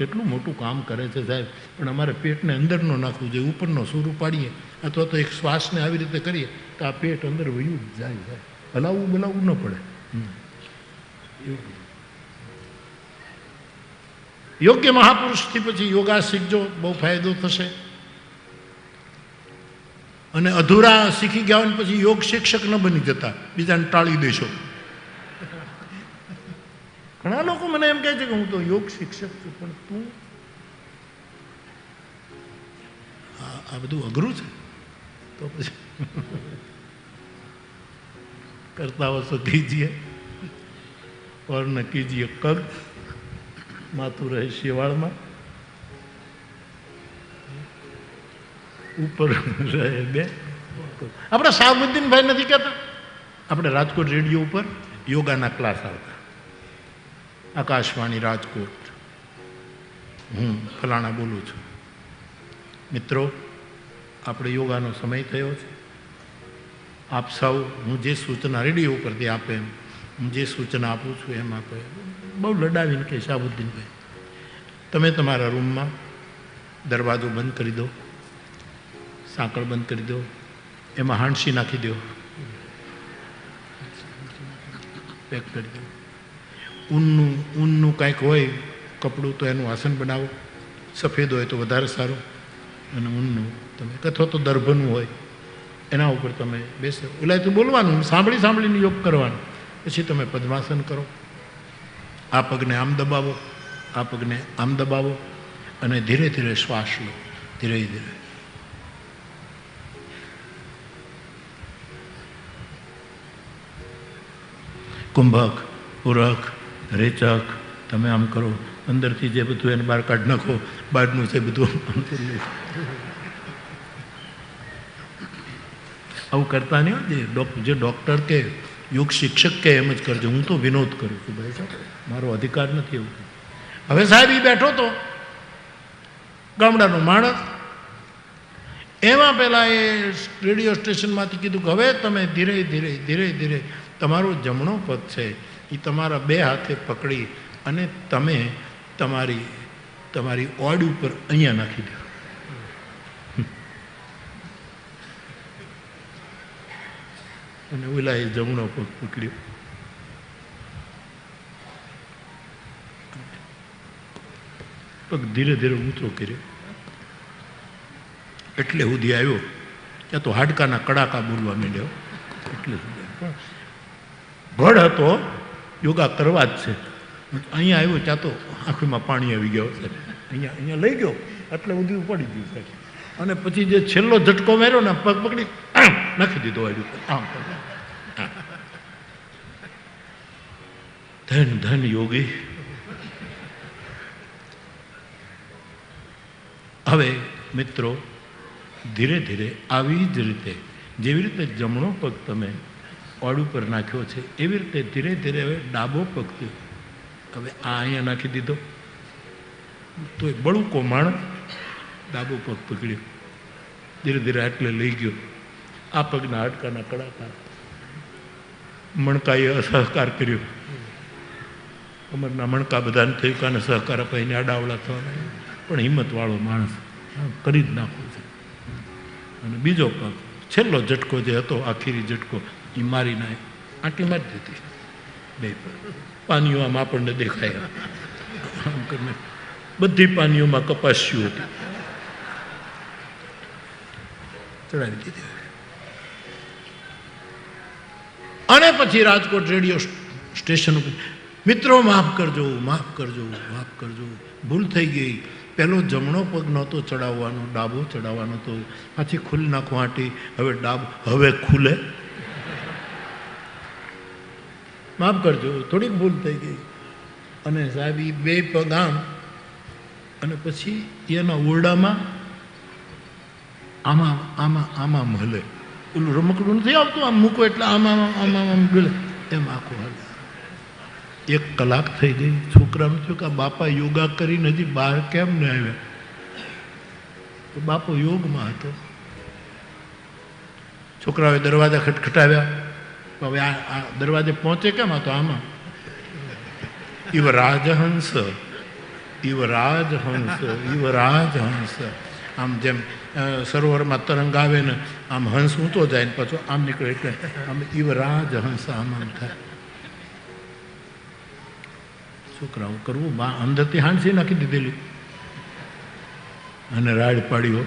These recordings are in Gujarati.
કેટલું મોટું કામ કરે છે સાહેબ. પણ અમારે પેટને અંદર ન નાખવું જોઈએ, ઉપરનો સૂર ઉપાડીએ, અથવા તો એક શ્વાસને આવી રીતે કરીએ, તો આ પેટ અંદર વયું જ જાય સાહેબ. હલાવવું બલાવવું ન પડે. યોગ્ય મહાપુરુષથી પછી યોગા શીખજો બહુ ફાયદો થશે. અને અધૂરા શીખી ગયા હોય પછી યોગ શિક્ષક ન બની જતા. બીજાને ટાળી દેશો. ઘણા લોકો મને એમ કહે છે કે હું તો યોગ શિક્ષક છું, પણ તું આ બધું અઘરું છે. તો પછી કરતા હો કીજીએ. और ન કીજીએ કગ. માથું રહે શિવાળમાં ઉપર રહે બે. આપણે શાહબુદ્દીનભાઈ નથી કહેતા? આપણે રાજકોટ રેડિયો ઉપર યોગાના ક્લાસ આવતા. આકાશવાણી રાજકોટ. હું ફલાણા બોલું છું. મિત્રો, આપણે યોગાનો સમય થયો છે. આપ સૌ, હું જે સૂચના રેડિયો ઉપરથી આપે એમ, હું જે સૂચના આપું છું એમ આપે. બહુ લડાવીને કે શાહબુદ્દીનભાઈ તમે તમારા રૂમમાં દરવાજો બંધ કરી દો, સાંકળ બંધ કરી દો, એમાં હાંડસી નાખી દો. પેક કરી દો. ઊનનું ઊનનું કાંઈક હોય, કપડું તો એનું આસન બનાવો. સફેદ હોય તો વધારે સારું. અને ઊનનું, તમે અથવા તો દર્ભનું હોય. એના ઉપર તમે બેસો. ઓલા તો બોલવાનું, સાંભળી સાંભળીને યોગ કરવાનું. પછી તમે પદ્માસન કરો. આ પગને આમ દબાવો, આ પગને આમ દબાવો. અને ધીરે ધીરે શ્વાસ લો. ધીરે ધીરે. કુંભક પુરખ રેચક, તમે આમ કરો. અંદરથી જે બધું એને બહાર કાઢ નાખો, બહારનું છે બધું આવું કરતા નહીં હોય જે ડોક ડૉક્ટર કે યોગ શિક્ષક કે એમ જ કરજો. હું તો વિનોદ કરું છું ભાઈ સાહેબ. મારો અધિકાર નથી એવું. હવે સાહેબ એ બેઠો તો. ગામડાનો માણસ. એમાં પહેલાં એ રેડિયો સ્ટેશનમાંથી કીધું કે હવે તમે ધીરે ધીરે ધીરે ધીરે તમારો જમણો પદ છે. એ તમારા બે હાથે પકડી અને તમે તમારી તમારી ઓડ ઉપર અહીંયા નાખી દો. અને ઓલા એ જમણો પગ પકડ્યો. પગ ધીરે ધીરે ઊંચો કર્યો. એટલે સુધી આવ્યો. ત્યાં તો હાડકાના કડાકા બોલવા માંડ્યો એટલે સુધી. ભડ હતો યોગા કરવા જ છે. અહીંયા આવ્યો ત્યાં તો આંખમાં પાણી આવી ગયો છે. અહીંયા અહીંયા લઈ ગયો. એટલે સુધી પડી ગયું સાહેબ અને પછી જે છેલ્લો ઝટકો માર્યો ને, પગ પકડી નાખી દીધો આવ્યું આમ. ધન ધન યોગી. હવે મિત્રો, ધીરે ધીરે આવી જ રીતે, જેવી રીતે જમણો પગ તમે ઓડ ઉપર નાખ્યો છે. એવી રીતે ધીરે ધીરે હવે ડાબો પગ. હવે આ અહીંયા નાખી દીધો. તો એ બળુકો માણસ ડાબો પગ પકડ્યો. ધીરે ધીરે આટલે લઈ ગયો. આ પગના હાડકાના કડાકા મણકાએ અસહકાર કર્યો. અમરના મણકા બધાને થયું કાને સહકાર અપાઈને આડાવડા થવાના પણ હિંમતવાળો માણસ કરી જ નાખો છે. અને બીજો પગ, છેલ્લો ઝટકો જે હતો, આખીરી ઝટકો એ મારી નાય. આંટી મારી દીધી. બે. પગ પાનીઓ આમ આપણને દેખાય. આમ કરીને બધી પાનીઓમાં કપાસ્યું હતી. ચડાવી દીધી. અને પછી રાજકોટ રેડિયો સ્ટેશન ઉપર મિત્રો માફ કરજો માફ કરજો માફ કરજો. ભૂલ થઈ ગઈ. પહેલો જમણો પગ નહોતો ચડાવવાનો ડાબો ચડાવવાનો હતો પાછી ખુલ્લી નાખો આંટી હવે ડાબ હવે ખુલે. માફ કરજો, થોડીક ભૂલ થઈ ગઈ. અને સાહેબ એ બે પગ આમ અને પછી એના ઓરડામાં આમાં આમાં આમાં હલે પેલું રમકડું નથી આવતું? આમ મૂકો એટલે આમાં આમાં, આમ ડોલે એમ આખું હાલે. એક કલાક થઈ ગઈ. છોકરાનું થયું કે બાપા યોગા કરીને હજી બહાર કેમ ન આવ્યા? તો બાપો યોગમાં હતો. છોકરાઓએ દરવાજા ખટખટાવ્યા. હવે આ દરવાજે પહોંચે કેમ? હતો આમાં. ઇવ રાજહંસ ઇવ રાજહંસ ઇવ રાજહંસ. આમ જેમ સરોવરમાં તરંગ આવે ને, આમ હંસ ઊંચો જાય ને પાછો આમ નીકળે એટલે આમ ઈવરાજ હંસ આમ આમ થાય. છોકરાઓ કરવું, બા, અંદરથી હાંસી નાખી દીધેલી. અને રાડ પાડ્યો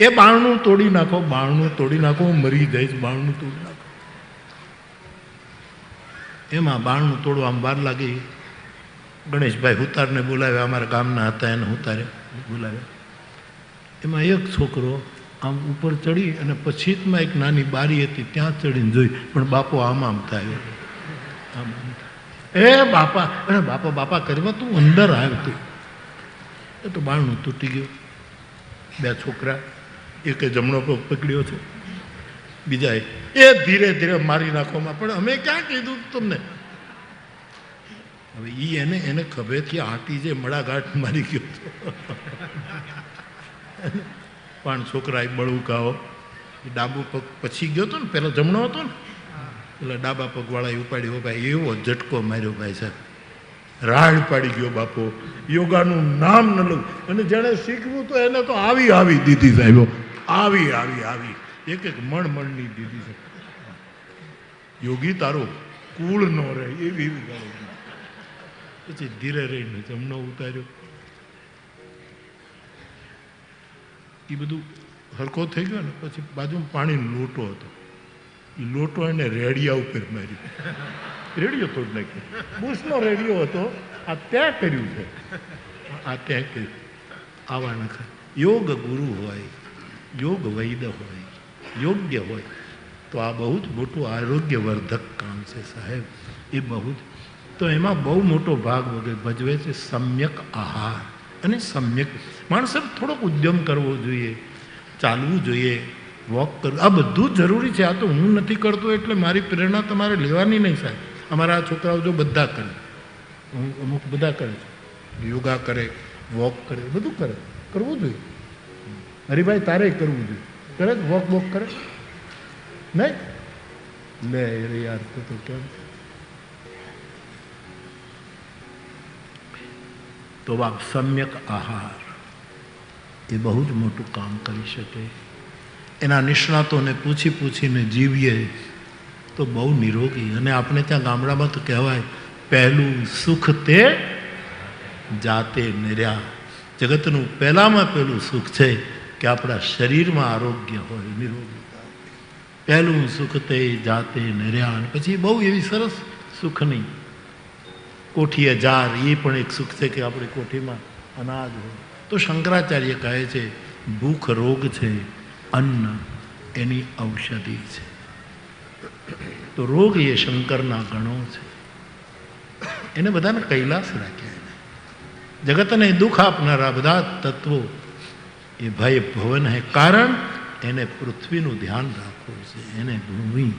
એ બાણું તોડી નાખો બાણું તોડી નાખો, હું મરી જઈશ બાણનું તોડી એમાં બાણું તોડવામાં વાર લાગી. ગણેશભાઈ હુતારને બોલાવ્યા, અમારા ગામના હતા, એને હુતારે બોલાવ્યા. એમાં એક છોકરો આમ ઉપર ચડી અને પછીતમાં એક નાની બારી હતી, ત્યાં ચડીને જોઈ, પણ બાપો આમ આમ થાય. આમ આમ એ બાપા અને બાપા બાપા કરવા તું અંદર આવતું એ તો બાણનું તૂટી ગયું. બે છોકરા, એકે જમણો પગ પકડ્યો છે. બીજાએ એ ધીરે ધીરે મારી નાખવામાં પણ અમે ક્યાં કીધું તમને? હવે ઈ એને એને ખભેથી આંટી જે મડાઘાટ મારી ગયો પણ છોકરાએ બળુકાઓ એ ડાબુ પગ પછી ગયો હતો ને, પેલો જમણો હતો ને. પેલા ડાબા પગવાળાએ ઉપાડ્યો ભાઈ, એવો ઝટકો માર્યો ભાઈ સાહેબ. રાડ પાડી ગયો બાપો. યોગાનું નામ ન લઉં. અને જેણે શીખવું તો એને તો આવી આવી દીધી સાહેબ. આવી આવી આવી. એક એક મણ મણની દીધી છે. યોગી તારો કુળ ન રહે એવી પછી ધીરે રહીને જમણો ઉતાર્યો. એ બધું હરખો થઈ ગયો ને, પછી બાજુમાં પાણીનો લોટો હતો. એ લોટો એને રેડિયા ઉપર માર્યો. રેડિયો તોડ નાખ્યો. બુશનો રેડિયો હતો. આ ત્યાં કર્યું છે. આ ત્યાં કર્યું. આવા નખા. યોગ ગુરુ હોય, યોગ વૈદ હોય. યોગ્ય હોય તો આ બહુ જ મોટું આરોગ્યવર્ધક કામ છે, સાહેબ. એ બહુ જ. તો એમાં બહુ મોટો ભાગ ભજવે છે સમ્યક આહાર અને સમ્યક માણસે થોડોક ઉદ્યમ કરવો જોઈએ, ચાલવું જોઈએ, વોક કરવું આ બધું જરૂરી છે. આ તો હું નથી કરતો એટલે મારી પ્રેરણા તમારે લેવાની નહીં સાહેબ. અમારા આ છોકરાઓ જો બધા કરે, હું અમુક બધા કરે છે. યોગા કરે, વોક કરે, બધું કરે, કરવું જોઈએ. હરિભાઈ તારે કરવું જોઈએ. કરે વોક વોક કરે નહીં? લે રે યાર, તો તો કેમ? તો આ સમ્યક આહાર. એ બહુ જ મોટું કામ કરી શકે. એના નિષ્ણાતોને પૂછી પૂછીને જીવીએ તો બહુ નિરોગી. અને આપણે ત્યાં ગામડામાં તો કહેવાય, પહેલું સુખ તે જાતે નિર્યા જગતનું પહેલામાં પહેલું સુખ છે. કે આપણા શરીરમાં આરોગ્ય હોય નિરોગીતા પહેલું સુખ તે જાતે નિર્યાણ પછી બહુ એવી સરસ સુખની કોઠી જાર, એ પણ એક સુખ છે કે આપણી કોઠીમાં અનાજ હોય. તો શંકરાચાર્ય કહે છે, ભૂખ રોગ છે, અન્ન એની ઔષધિ છે. તો રોગ એ શંકરના ગણો છે. એને બધાને કૈલાસ રાખ્યા જગતને દુઃખ આપનારા બધા તત્વો એ ભય ભવન હે. કારણ એને પૃથ્વીનું ધ્યાન રાખવું છે. એને ભૂમિ.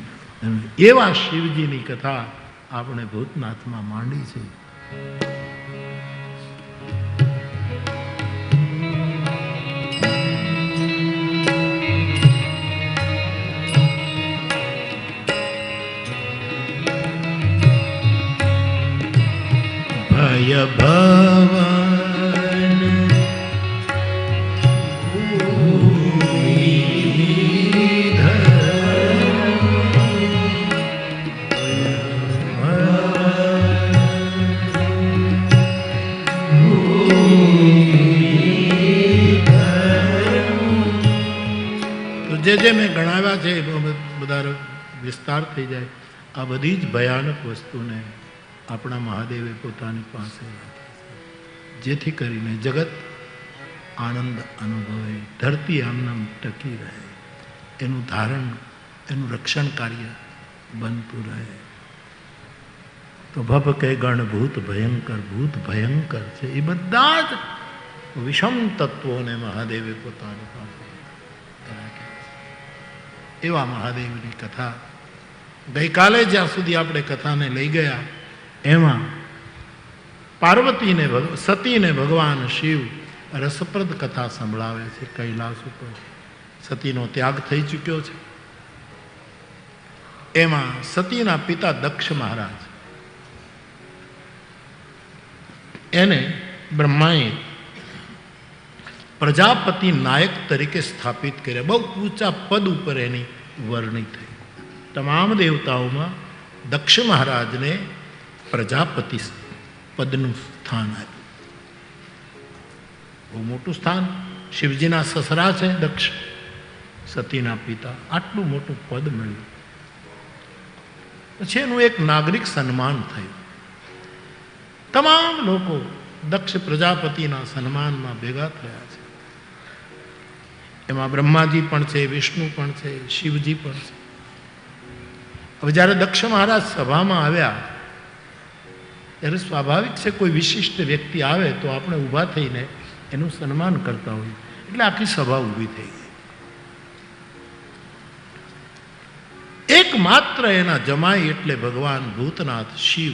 એવા શિવજીની કથા આપણે ભૂતનાથમાં માંડી છે. જે મેં ગણાવ્યા છે બધા વિસ્તાર થઈ જાય. આ બધી જ ભયાનક વસ્તુને આપણા મહાદેવે પોતાની પાસે જેથી કરીને જગત આનંદ અનુભવે, ધરતી આમનામ ટકી રહે. એનું ધારણ, એનું રક્ષણ કાર્ય બનતું રહે. તો ભપ કે ગણ ભૂત ભયંકર ભૂત ભયંકર છે. એ બધા જ વિષમ તત્વોને મહાદેવે પોતાની પાસે. એવા મહાદેવની કથા. ગઈકાલે જ્યાં સુધી આપણે કથાને લઈ ગયા, એમાં પાર્વતીને સતીને ભગવાન શિવ રસપ્રદ કથા સંભળાવે છે, કૈલાસ ઉપર. સતીનો ત્યાગ થઈ ચૂક્યો છે. એમાં સતીના પિતા દક્ષ મહારાજ. એને બ્રહ્માએ પ્રજાપતિ નાયક તરીકે સ્થાપિત કર્યા. બહુ ઊંચા પદ ઉપર એની વર્ણિ થઈ. તમામ દેવતાઓમાં દક્ષ મહારાજને પ્રજાપતિ પદનું સ્થાન આપ્યું. બહુ મોટું સ્થાન. શિવજીના સસરા છે દક્ષ. સતીના પિતા. આટલું મોટું પદ મળ્યું. પછી એનું એક નાગરિક સન્માન થયું. તમામ લોકો દક્ષ પ્રજાપતિના સન્માનમાં ભેગા થયા છે. એમાં બ્રહ્માજી પણ છે, વિષ્ણુ પણ છે, શિવજી પણ છે. હવે જ્યારે દક્ષ મહારાજ સભામાં આવ્યા, ત્યારે સ્વાભાવિક છે કોઈ વિશિષ્ટ વ્યક્તિ આવે તો આપણે ઊભા થઈને એનું સન્માન કરતા હોઈએ. એટલે આખી સભા ઊભી થઈ ગઈ. એકમાત્ર એના જમાઈ એટલે ભગવાન ભૂતનાથ શિવ